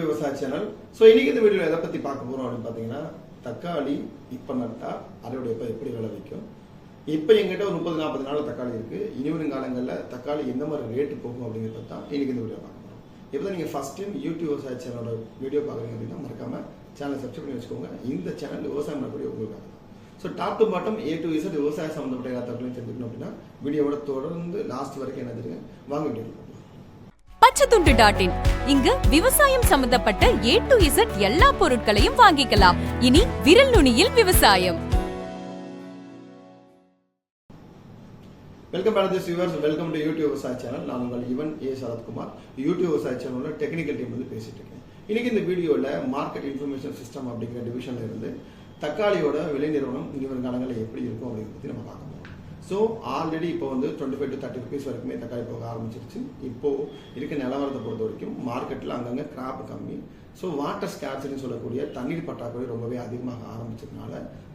விவசாய channel so இன்னைக்கு இந்த வீடியோ எதை பத்தி பார்க்க போறோம் அப்படின்னு பார்த்தீங்கன்னா தக்காளி இப்போ நட்டா அறுவடை எப்போ எப்படி விளைவிக்கும் இப்போ எங்கிட்ட ஒரு முப்பது நாற்பது நாள் தக்காளி இருக்கு. இனிவரும் காலங்களில் தக்காளி எந்த மாதிரி ரேட்டு போகும் அப்படிங்கிறத தான் இன்னைக்கு இந்த வீடியோ பார்க்க போறோம். இப்போ தான் நீங்கள் ஃபர்ஸ்ட் டைம் யூடியூப் விவசாய சேனலோட வீடியோ பார்க்குறீங்க அப்படின்னா மறக்காம சேனலை சப்ஸ்கிரைப் பண்ணி வச்சுக்கோங்க. இந்த சேனல் விவசாயம் பண்ணக்கூடிய உங்களுக்காக so top to bottom A to Z விவசாய சம்மந்தப்பட்ட எல்லா தகவலையும் தெரிஞ்சுக்கணும் அப்படின்னா வீடியோவோட தொடர்ந்து லாஸ்ட் வரைக்கும் என்ன தெரியுங்க? வாங்க வீடியோ பச்சைத்துண்டு டாட் இன் இங்கு விவசாயம் சம்பந்தப்பட்ட ஏ டு இசட் எல்லா பொருட்களையும் வாங்கிக்கலாம். இனி விரல் நுனியில் விவசாயம். Welcome back this viewers welcome to YouTube விவசாய சேனல் நான் உங்கள் யுவன் ஏ சரத்குமார் யூடியூப் விவசாய சேனலோட டெக்னிக்கல் டீம் வந்து பேசிட்டு இருக்கேன். இன்னைக்கு இந்த வீடியோவில் மார்க்கெட் இன்ஃபர்மேஷன் சிஸ்டம் அப்படிங்கிற டிவிஷன்ல இருந்து தக்காளியோட விலை நிறுவனம் இனி வரும் காலங்களில் எப்படி இருக்கும் அப்படிங்கிறத பற்றி நம்ம பார்க்க ஸோ ஆல்ரெடி இப்போ வந்து twenty five to thirty rupees வரைக்குமே தக்காளி போக ஆரம்பிச்சிருச்சு. இப்போது இருக்க நிலவரத்தை பொறுத்த வரைக்கும் மார்க்கெட்டில் அங்கங்கே கிராப் கம்மி. ஸோ வாட்டர் ஸ்கேர்சிட்டின்னு சொல்லக்கூடிய தண்ணீர் பற்றாக்குறை ரொம்பவே அதிகமாக ஆரம்பிச்சதுனால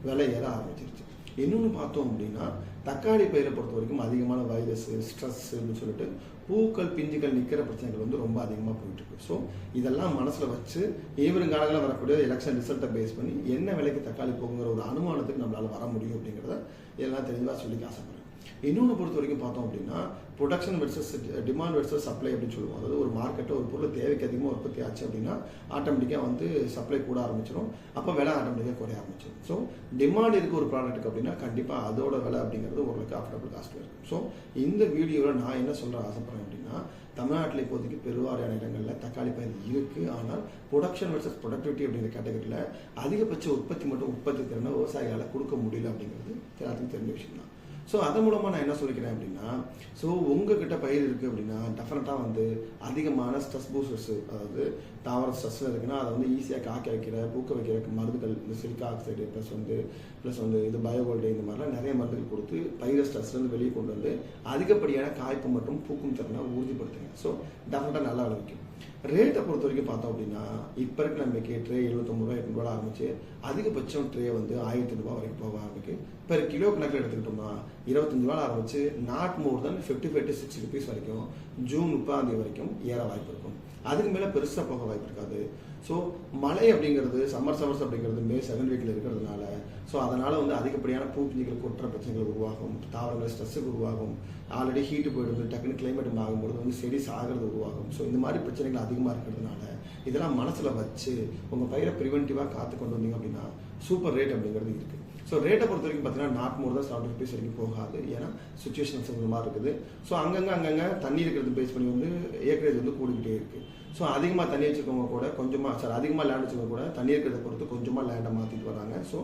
விலை ஏற ஆரம்பிச்சிருச்சு. இன்னொன்று பார்த்தோம் அப்படின்னா தக்காளி பயிரை பொறுத்த வரைக்கும் அதிகமான வைரஸ் ஸ்ட்ரெஸ்ன்னு சொல்லிட்டு பூக்கள் பிஞ்சுகள் நிற்கிற பிரச்சனைகள் வந்து ரொம்ப அதிகமாக போயிட்டு இருக்கு ஸோ இதெல்லாம் மனசில் வச்சு ஈவரும் காலங்களில் வரக்கூடிய எலெக்ஷன் ரிசல்ட்டை பேஸ் பண்ணி என்ன விலைக்கு தக்காளி போகுங்கிற ஒரு அனுமானத்துக்கு நம்மளால் வர முடியும் அப்படிங்கிறத எல்லாம் தெளிவாக சொல்லிக்க ஆசைப்படுறேன். இன்னொன்று பொறுத்த வரைக்கும் பார்த்தோம் அப்படின்னா production versus demand versus supply அப்படின்னு சொல்லுவோம். அதாவது ஒரு மார்க்கெட்டில் ஒரு பொருள் தேவைக்கு அதிகமாக உற்பத்தி ஆச்சு அப்படின்னா ஆட்டோமேட்டிக்காக வந்து சப்ளை கூட ஆரம்பிச்சிடும் அப்போ விலை ஆட்டோமேட்டிக்காக குறைய ஆரம்பிச்சிடும் ஸோ டிமாண்ட் இருக்க ஒரு ப்ராடக்ட்டுக்கு அப்படின்னா கண்டிப்பாக அதோட விலை அப்படிங்கிறது ஓரளவுக்கு அஃபோர்டபுள் காஸ்ட்டில் இருக்கும். ஸோ இந்த வீடியோவில் நான் என்ன சொல்கிற ஆசைப்படுறேன் அப்படின்னா தமிழ்நாட்டில் இப்போதைக்கு பெருவாரியான இடங்களில் தக்காளி பயிர் இருக்குது ஆனால் ப்ரொடக்ஷன் வெர்சஸ் ப்ரொடக்டிவிட்டி அப்படிங்கிற கேட்டகரியில் அதிகபட்ச உற்பத்தி மட்டும் உற்பத்தி திறனை விவசாயிகளால் கொடுக்க முடியல அப்படிங்கிறது எல்லாத்துக்கும் தெரிஞ்ச விஷயம் தான் ஸோ அதன் மூலமாக நான் என்ன சொல்லிக்கிறேன் அப்படின்னா ஸோ உங்ககிட்ட பயிர் இருக்குது அப்படின்னா டெஃபினட்டாக வந்து அதிகமான ஸ்ட்ரெஸ் பூஸ்டர்ஸ் அதாவது தாவர ஸ்ட்ரெஸ் இருக்குன்னா அதை வந்து ஈஸியாக காக்க வைக்கிற பூக்க வைக்கிற மருந்துகள் இந்த சில்க் ஆக்சைடு ப்ளஸ் வந்து ப்ளஸ் வந்து இது பயோகோல்டு இந்த மாதிரிலாம் நிறைய மருந்துகள் கொடுத்து பயிரை ஸ்ட்ரெஸ்லேருந்து வெளியே கொண்டு வந்து அதிகப்படியான காய்ப்பு மற்றும் பூக்கும் திறனை உறுதிப்படுத்துங்க. ஸோ டெஃபினட்டாக நல்லா விளைவிக்கும் ரேட்டை பொறுத்த வரைக்கும் பார்த்தோம் அப்படின்னா இப்போ இருக்க நம்பிக்கை ட்ரே எழுபத்தொம்பது ரூபா எட்நூறுவா ஆரம்பிச்சு அதிகபட்சம் ட்ரே வந்து ஆயிரத்தி ரூபாய் வரைக்கும் போக ஆரம்பிக்கு. பெர் கிலோ கணக்கில் எடுத்துக்கிட்டோம்னா இருபத்தஞ்சு ரூபா ஆரம்பிச்சு not more than fifty five to sixty rupees வரைக்கும் ஜூன் முப்பதாம் தேதி வரைக்கும் ஏற வாய்ப்பு இருக்கும். அதுக்கு மேலே பெருசாக போக வாய்ப்பு இருக்காது. ஸோ மழை அப்படிங்கிறது சம்மர் சம்மர்ஸ் அப்படிங்கிறது மே செகண்ட் வீக்கில் இருக்கிறதுனால ஸோ அதனால் வந்து அதிகப்படியான பூப்பிஞ்சிகள் கொட்டுற பிரச்சனைகள் உருவாகும் தாவரங்கள் ஸ்ட்ரெஸ்ஸுக்கு உருவாகும். ஆல்ரெடி ஹீட்டு போயிடுது டக்குனு கிளைமேட் ஆகும்போது வந்து செடி சாகிறது உருவாகும். ஸோ இந்த மாதிரி பிரச்சனைகள் அதிகமாக இருக்கிறதுனால இதெல்லாம் மனசில் வச்சு உங்கள் பயிரை ப்ரிவென்டிவாக காத்து கொண்டு வந்தீங்க அப்படின்னா சூப்பர் ரேட் அப்படிங்கிறது இருக்குது ஸோ ரேட்டை பொறுத்த வரைக்கும் பார்த்தீங்கன்னா நாட் மோர் தான் செவன்டி ருபீஸ் வரைக்கும் போகாது. ஏன்னா சுச்சுவேஷன்ஸ் இந்த மாதிரி இருக்குது. ஸோ அங்கங்கே அங்கங்கே தண்ணி இருக்கிறது பேஸ் பண்ணி வந்து ஏக்கரேஜ் வந்து கூடிக்கிட்டே இருக்குது ஸோ அதிகமாக தண்ணி வச்சுக்கவங்க கூட கொஞ்சமாக சார் அதிகமாக லேண்ட் வச்சுக்கவங்க கூட தண்ணி இருக்கிறத பொறுத்து கொஞ்சமாக லேண்டை மாற்றிட்டு வராங்க. ஸோ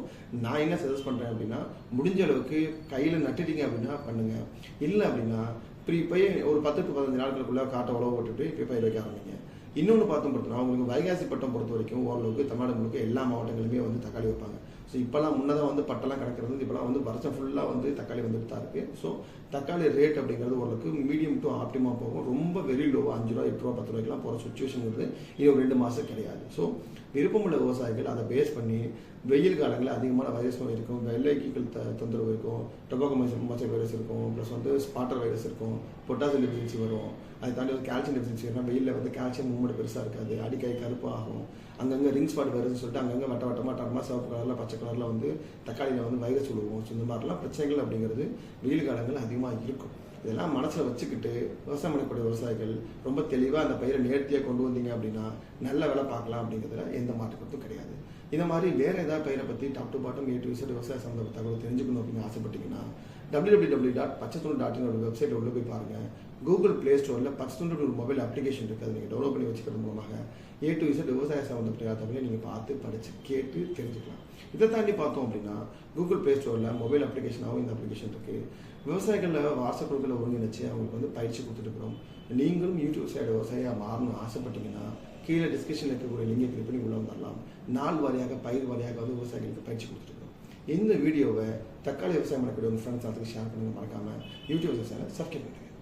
நான் என்ன சஜஸ்ட் பண்ணுறேன் அப்படின்னா முடிஞ்ச அளவுக்கு கையில் நட்டுட்டீங்க அப்படின்னா பண்ணுங்கள் இல்லை அப்படின்னா இப்போ இப்போ ஒரு பத்து டு பதினஞ்சு நாட்களுக்குள்ளே காட்டை உழவு போட்டுட்டு இப்போ பயிர் வைக்க ஆரம்பிங்க. இன்னொன்று பார்த்தோம் பொறுத்தனா உங்களுக்கு வைகாசி பட்டம் பொறுத்த வரைக்கும் ஓரளவுக்கு தமிழ்நாடு முழுக்க எல்லா மாவட்டங்களுமே வந்து தக்காளி வைப்பாங்க. ஸோ இப்போலாம் முன்னதாக வந்து பட்டெல்லாம் கிடக்கிறது இப்போலாம் வந்து வருஷம் ஃபுல்லாக வந்து தக்காளி வந்துட்டு தான் இருக்குது ஸோ தக்காளி ரேட் அப்படிங்கிறது ஓரளவுக்கு மீடியம் டு ஆப்டிமாக போகும். ரொம்ப வெரி லோவாக அஞ்சு ரூபா எட்டு ரூபா பத்து ரூபாய்க்குலாம் போகிற சுச்சுவேஷன் இருக்குது இது ஒரு ரெண்டு மாதம் கிடையாது. ஸோ விருப்பமுள்ள விவசாயிகள் அதை பேஸ் பண்ணி வெயில் காலங்களில் அதிகமான வைரஸ் நோய் இருக்கும் வெள்ளைக்கீக்கள் த தொந்தரவு இருக்கும் டொபாக்கோ மச்சை வைரஸ் இருக்கும் ப்ளஸ் வந்து ஸ்பாட்டர் வைரஸ் இருக்கும் பொட்டாசியம் டெஃபிஷியன்சி வரும். அதை தாண்டி வந்து கால்சியம் டெஃபிஷியன்சி வரும். வெயிலில் வந்து கால்சியம் மூவ்மெண்ட் பெருசாக இருக்காது அடிக்கடி கருப்பாகும் அங்கங்கே ரிங் ஸ்பாட் வருதுன்னு சொல்லிட்டு அங்கங்கே வட்ட வட்டமாக டர்மா சிவப்பு கலரில் பச்சை கலரில் வந்து தக்காளியில் வந்து வைரஸ் விழுவோம் ஸோ இந்த மாதிரிலாம் பிரச்சனைகள் அப்படிங்கிறது வெயில் காலங்கள் அதிகமாக இருக்கும். இதெல்லாம் மனசில் வச்சுக்கிட்டு விவசாயம் பண்ணக்கூடிய விவசாயிகள் ரொம்ப தெளிவாக அந்த பயிரை நேர்த்தியாக கொண்டு வந்தீங்க அப்படின்னா நல்ல வேலை பார்க்கலாம் அப்படிங்கிறதுல எந்த மாற்றுக்கருத்தும் கிடையாது. இந்த மாதிரி வேறு ஏதாவது பயிரை பற்றி top to bottom A to visit விவசாய சம்மந்த தகவல் தெரிஞ்சுக்கணும் அப்படின்னு ஆசைப்பட்டீங்கன்னா டபிள்யூ டபிள்யூ டபிள்யூ டாட் பச்சத்தூள் டாட் இன் வெப்சைட் உள்ள போய் பாருங்கள் கூகுள் பிளே ஸ்டோரில் பச்சத்தூள் ஒரு மொபைல் அப்ளிகேஷன் இருக்குது அதை நீங்கள் டெவலப் பண்ணி வச்சுக்கிறது மூலமாக ஏ டு விசிட் விவசாய சம்மந்தப்பட்ட தகவலை நீங்கள் பார்த்து படித்து கேட்டு தெரிஞ்சுக்கலாம். இதை தாண்டி பார்த்தோம் அப்படின்னா கூகுள் பிளே ஸ்டோரில் மொபைல் அப்ளிகேஷனாகவும் இந்த அப்ளிகேஷன் இருக்குது விவசாயிகளில் வாட்ஸ்அப் குழுக்களை ஒருங்கிணைச்சு அவங்களுக்கு வந்து பயிற்சி கொடுத்துருக்குறோம் நீங்களும் யூடியூப் சைடு விவசாயியாக மாறணும்னு ஆசைப்பட்டீங்கன்னா கீழே டிஸ்கிரிப்ஷனில் இருக்கக்கூடிய லிங்கை கிளிக் பண்ணி உள்ள வந்துடலாம் நாள் வாரியாக பயிர் வாரியாக வந்து விவசாயிகளுக்கு பயிற்சி கொடுத்துருக்கோம் இந்த வீடியோவை தக்காளி விவசாயம் பண்ணக்கூடிய உங்கள் ஃப்ரெண்ட்ஸ் அதுக்கு ஷேர் பண்ணுங்க மறக்காமல் யூடியூப் சேனல் சப்ஸ்கிரைப் பண்ணுங்கள்